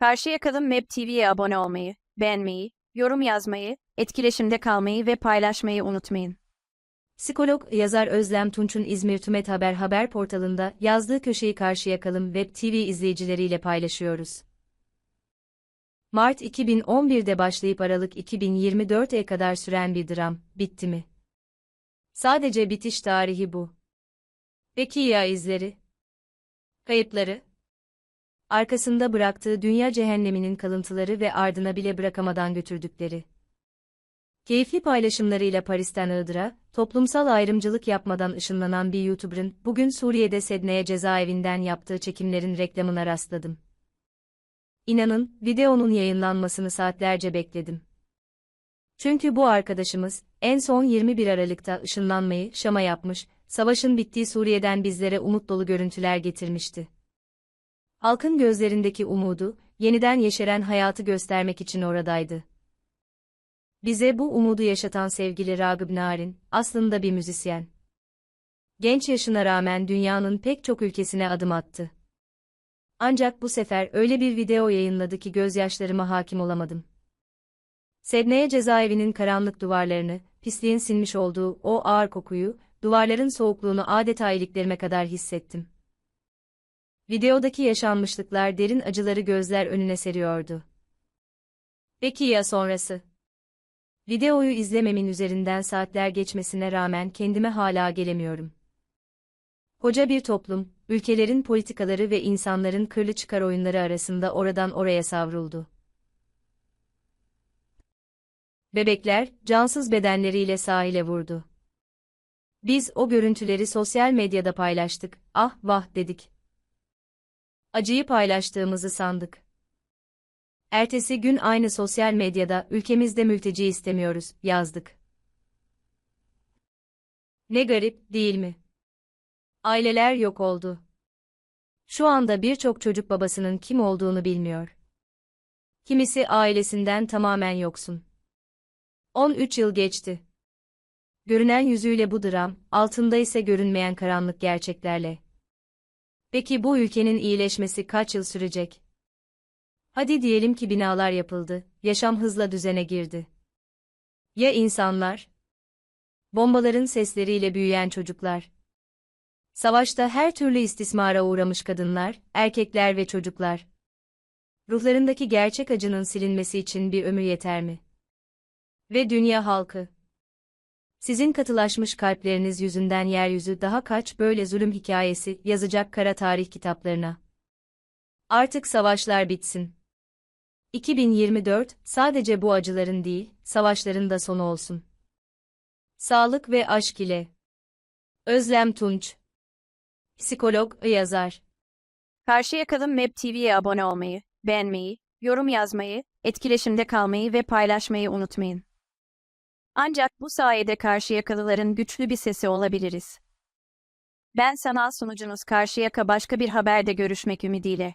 Karşıyaka'nın Map TV'ye abone olmayı, beğenmeyi, yorum yazmayı, etkileşimde kalmayı ve paylaşmayı unutmayın. Psikolog yazar Özlem Tunç'un İzmir Tümet Haber haber portalında yazdığı köşeyi Karşıyakalım Web TV izleyicileriyle paylaşıyoruz. Mart 2011'de başlayıp Aralık 2024'e kadar süren bir dram, bitti mi? Sadece bitiş tarihi bu. Peki ya izleri? Kayıpları? Arkasında bıraktığı dünya cehenneminin kalıntıları ve ardına bile bırakamadan götürdükleri. Keyifli paylaşımlarıyla Paris'ten Iğdır'a, toplumsal ayrımcılık yapmadan ışınlanan bir YouTuber'ın bugün Suriye'de Sedne'ye cezaevinden yaptığı çekimlerin reklamına rastladım. İnanın, videonun yayınlanmasını saatlerce bekledim. Çünkü bu arkadaşımız, en son 21 Aralık'ta ışınlanmayı Şam'a yapmış, savaşın bittiği Suriye'den bizlere umut dolu görüntüler getirmişti. Halkın gözlerindeki umudu, yeniden yeşeren hayatı göstermek için oradaydı. Bize bu umudu yaşatan sevgili Ragıp Narin, aslında bir müzisyen. Genç yaşına rağmen dünyanın pek çok ülkesine adım attı. Ancak bu sefer öyle bir video yayınladı ki gözyaşlarıma hakim olamadım. Sedne'ye cezaevinin karanlık duvarlarını, pisliğin sinmiş olduğu o ağır kokuyu, duvarların soğukluğunu adeta iliklerime kadar hissettim. Videodaki yaşanmışlıklar derin acıları gözler önüne seriyordu. Peki ya sonrası? Videoyu izlememin üzerinden saatler geçmesine rağmen kendime hala gelemiyorum. Koca bir toplum, ülkelerin politikaları ve insanların kırlı çıkar oyunları arasında oradan oraya savruldu. Bebekler, cansız bedenleriyle sahile vurdu. Biz o görüntüleri sosyal medyada paylaştık, ah vah dedik. Acıyı paylaştığımızı sandık. Ertesi gün aynı sosyal medyada ülkemizde mülteci istemiyoruz yazdık. Ne garip, değil mi? Aileler yok oldu. Şu anda birçok çocuk babasının kim olduğunu bilmiyor. Kimisi ailesinden tamamen yoksun. 13 yıl geçti. Görünen yüzüyle bu dram, altında ise görünmeyen karanlık gerçeklerle. Peki bu ülkenin iyileşmesi kaç yıl sürecek? Hadi diyelim ki binalar yapıldı, yaşam hızla düzene girdi. Ya insanlar? Bombaların sesleriyle büyüyen çocuklar. Savaşta her türlü istismara uğramış kadınlar, erkekler ve çocuklar. Ruhlarındaki gerçek acının silinmesi için bir ömür yeter mi? Ve dünya halkı. Sizin katılaşmış kalpleriniz yüzünden yeryüzü daha kaç böyle zulüm hikayesi yazacak kara tarih kitaplarına. Artık savaşlar bitsin. 2024 sadece bu acıların değil, savaşların da sonu olsun. Sağlık ve aşk ile. Özlem Tunç. Psikolog, yazar. Karşıyaka'nın Map TV'ye abone olmayı, beğenmeyi, yorum yazmayı, etkileşimde kalmayı ve paylaşmayı unutmayın. Ancak bu sayede Karşıyakalıların güçlü bir sesi olabiliriz. Ben sanal sunucunuz Karşıyaka başka bir haberde görüşmek ümidiyle.